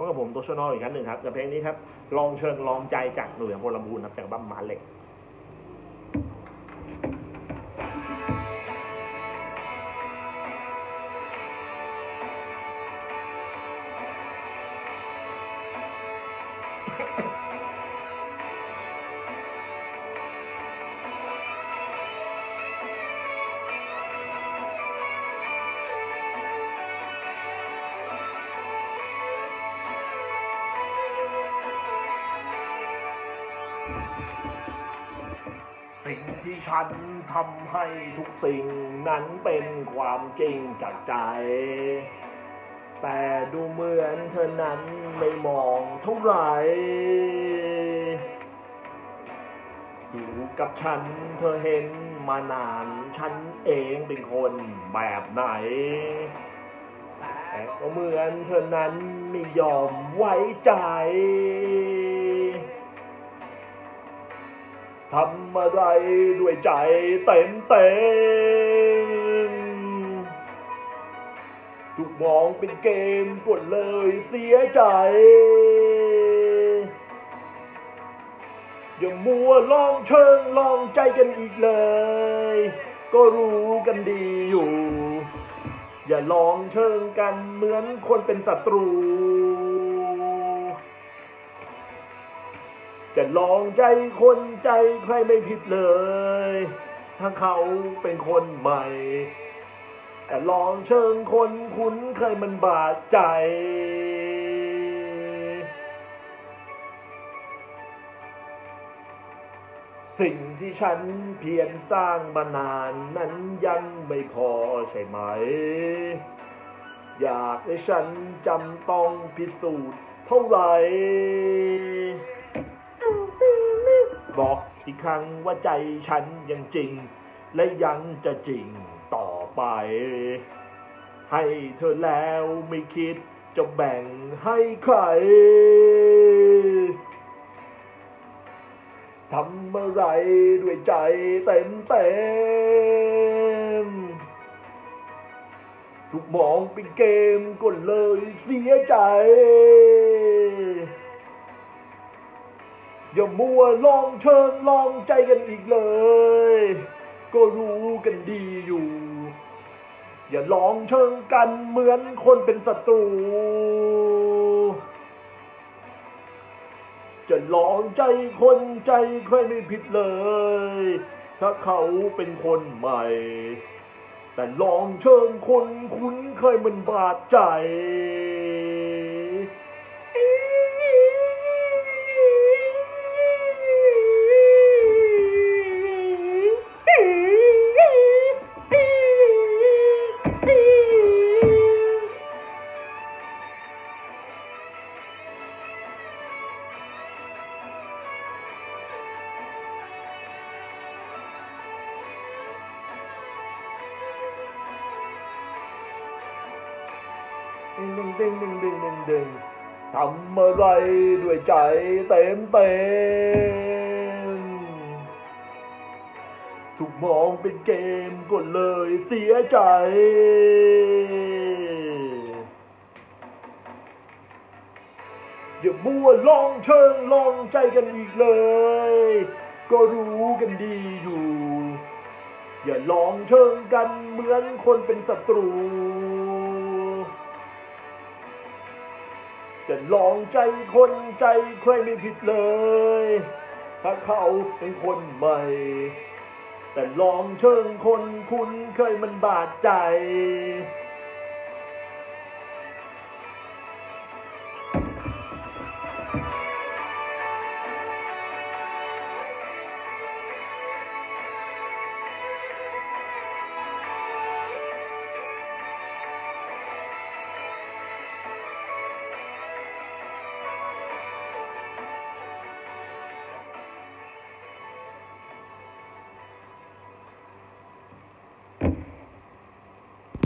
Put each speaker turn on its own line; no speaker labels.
พบกับผมตัวชนออีกครั้งหนึ่งครับกับเพลงนี้ครับลองเชิงลองใจจากหน่วยพลบูรณ์ครับจากบัมหมาเหล็ก สิ่งที่ฉันทำให้ทุกสิ่งนั้นเป็นความจริงจากใจ แต่ดูเหมือนเธอนั้นไม่มองเท่าไหร่อยู่กับฉันเธอเห็นมานานฉันเองเป็นคนแบบไหน แต่ก็เหมือนเธอนั้นไม่ยอมไว้ใจ ทำอะไรด้วยใจเต็มเต็มถูกมองเป็นเกมก็เลยเสียใจอย่ามัวลองเชิงลองใจกันอีกเลย ก็รู้กันดีอยู่ อย่าลองเชิงกันเหมือนคนเป็นศัตรู จะลองใจคนใจใครไม่ผิดเลยถ้าเขาเป็นคนใหม่ แต่ลองเชิงคนคุ้นเคยมันบาดใจ สิ่งที่ฉันเพียรสร้างมานานนั้นยังไม่พอใช่ไหม อยากให้ฉันจำต้องพิสูจน์เท่าไหร่ อีกครั้งว่าใจฉันยังจริง และยังจะจริงต่อไป ให้เธอแล้วไม่คิดจะแบ่งให้ใครทำอะไรด้วยใจเต็มเต็มถูกมองเป็นเกมก็เลยเสียใจ อย่ามัวลองเชิญลองใจกันอีกเลย ก็รู้กันดีอยู่ อย่าลองเชิงกันเหมือนคนเป็นศัตรู จะลองใจคนใจใครไม่ผิดเลย ถ้าเขาเป็นคนใหม่ แต่ลองเชิงคนคุ้นเคยมันบาดใจ ดึงดึงดึงดึงดึงดึงทำอะไรด้วยใจเต็มเต็มถูกมองเป็นเกมก็เลยเสียใจ อย่ามัวลองเชิงลองใจกันอีกเลย ก็รู้กันดีอยู่ อย่าลองเชิงกันเหมือนคนเป็นศัตรู จะลองใจคนใจใครไม่ผิดเลย ถ้าเขาเป็นคนใหม่ แต่ลองเชิงคนคุ้นเคยมันบาดใจ